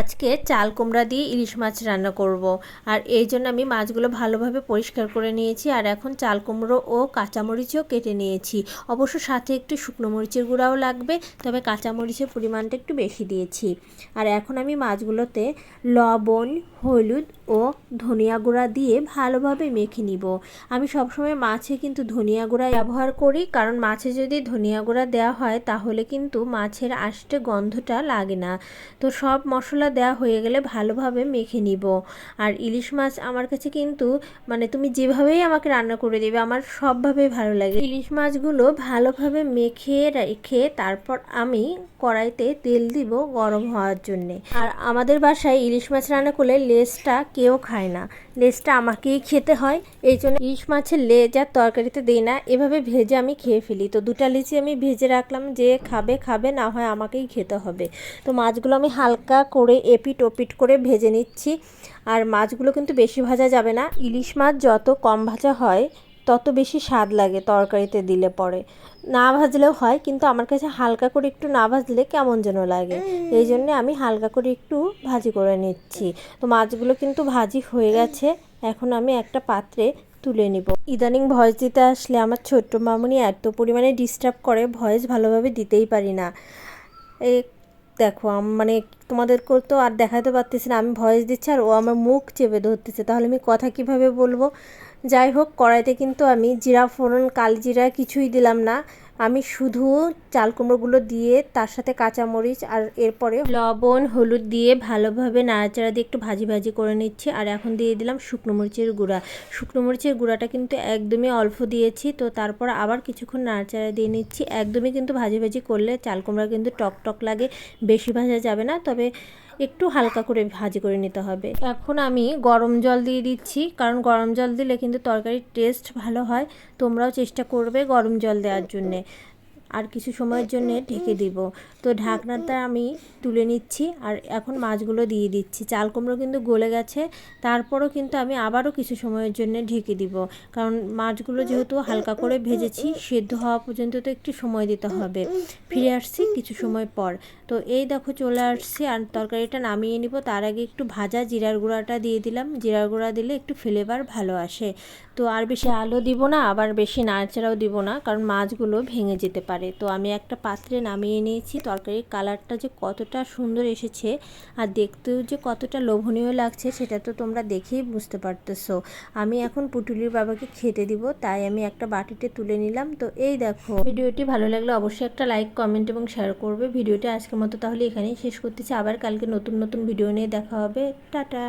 আজকে চাল কুমড়া দিয়ে ইলিশ মাছ রান্না করব। আর এই জন্য আমি মাছগুলো ভালোভাবে পরিষ্কার করে নিয়েছি আর এখন চাল কুমড়ো ও কাঁচামরিচও কেটে নিয়েছি অবশ্য সাথে একটু শুকনো মরিচের গুঁড়াও লাগবে, তবে কাঁচামরিচের পরিমাণটা একটু বেশি দিয়েছি আর এখন আমি মাছগুলোতে লবণ, হলুদ ও ধনিয়া গুঁড়া দিয়ে ভালোভাবে মেখে নিব। আমি সবসময় মাছে কিন্তু ধনিয়া গুঁড়া ব্যবহার করি, কারণ মাছে যদি ধনিয়া গুঁড়া দেওয়া হয় তাহলে কিন্তু মাছের আষ্টে গন্ধটা লাগে না। তো সব মশলা দেওয়া হয়ে গেলে ভালোভাবে মেখে নিব। আর ইলিশ মাছ আমার কাছে কিন্তু মানে তুমি যেভাবেই আমাকে রান্না করে দেবে, আমার সবভাবেই ভালো লাগে। ইলিশ মাছগুলো ভালোভাবে মেখে রেখে তারপর আমি কড়াইতে তেল দিব গরম হওয়ার জন্যে। আর আমাদের বাসায় ইলিশ মাছ রান্না করলে লেজটা কেউ খায় না। লেজটা আমাকেই খেতে হয়, এই জন্য ইলিশ মাছের লেজ আর তরকারিতে দিই না, এভাবে ভেজে আমি খেয়ে ফেলি। তো দুটা লিচি আমি ভেজে রাখলাম, যে খাবে খাবে, না হয় আমাকেই খেতে হবে। তো মাছগুলো আমি হালকা করে এপিট ওপিট করে ভেজে নিচ্ছি, আর মাছগুলো কিন্তু বেশি ভাজা যাবে না। ইলিশ মাছ যত কম ভাজা হয় তত বেশি স্বাদ লাগে তরকারিতে দিলে পরে। না ভাজলেও হয় কিন্তু আমার কাছে হালকা করে একটু না ভাজলে কেমন যেন লাগে। এই জন্যে আমি হালকা করে একটু ভাজি করে নিচ্ছি। তো মাছগুলো কিন্তু ভাজি হয়ে গেছে। এখন আমি একটা পাত্রে তুলে নিব। ইদানিং ভয়েস দিতে আসলে আমার ছোট্ট মামুনি এত পরিমাণে ডিস্টার্ব করে ভয়েস ভালোভাবে দিতেই পারি না। এই দেখো মানে তোমাদেরকেও তো আর দেখাতে পারতেছি না। আমি ভয়েস দিচ্ছি আর ও আমার মুখ চেপে ধরতেছে। তাহলে আমি কথা কীভাবে বলব? যাই হোক, কড়াইতে কিন্তু আমি জিরা, ফোড়ন কাল জিরা কিছুই দিলাম না। আমি শুধু চাল কুমড়োগুলো দিয়ে তার সাথে কাঁচামরিচ আর এরপরে লবণ, হলুদ দিয়ে ভালোভাবে নাড়াচাড়া দিয়ে একটু ভাজি ভাজি করে নিচ্ছি। আর এখন দিয়ে দিলাম শুকনো মরিচের গুঁড়া। শুকনো মরিচের গুঁড়াটা কিন্তু একদমই অল্প দিয়েছি, তো তারপর আবার কিছুক্ষণ নাড়াচাড়া দিয়ে নিচ্ছি। একদমই কিন্তু ভাজি ভাজি করলে চাল কুমড়া কিন্তু টক টক লাগে, বেশি ভাজা যাবে না। তবে একটু হালকা করে ভাজি করে নিতে হবে। এখন আমি গরম জল দিয়ে দিচ্ছি, কারণ গরম জল দিলে কিন্তু তরকারির টেস্ট ভালো হয়। তোমরাও চেষ্টা করবে গরম জল দেওয়ার জন্যে। আর কিছু সময়ের জন্য ঢেকে দিব। তো ঢাকনাটা আমি তুলে নিচ্ছি আর এখন মাছগুলো দিয়ে দিচ্ছি। চাল কুমড়ো কিন্তু গলে গেছে, তারপরও কিন্তু আমি আবারও কিছু সময়ের জন্য ঢেকে দিব। কারণ মাছগুলো যেহেতু হালকা করে ভেজেছি, সেদ্ধ হওয়া পর্যন্ত তো একটু সময় দিতে হবে। ফিরে আসছি কিছু সময় পর। তো এই দেখো চলে আসছি আর তরকারিটা নামিয়ে নিব। তার আগে একটু ভাজা জিরার গুঁড়াটা দিয়ে দিলাম। জিরার গুঁড়া দিলে একটু ফ্লেভার ভালো আসে। তো আর বেশি আলো দিব না, আবার বেশি নাড়চাড়াও দিব না, কারণ মাছগুলো ভেঙে যেতে পারে। তো আমি একটা পাত্রে নামিয়ে নিয়েছি। তরকারির কালারটা যে কতটা সুন্দর এসেছে আর দেখতেও যে কতটা লোভনীয় লাগছে, সেটা তো তোমরা দেখেই বুঝতে পারতেছো। আমি এখন পুটুলির বাবাকে খেতে দিব, তাই আমি একটা বাটিতে তুলে নিলাম। তো এই দেখো, ভিডিওটি ভালো লাগলে অবশ্যই একটা লাইক, কমেন্ট এবং শেয়ার করবে। ভিডিওটি আজকের মতো তাহলে এখানেই শেষ করতেছি। আবার কালকে নতুন নতুন ভিডিও নিয়ে দেখা হবে। টাটা!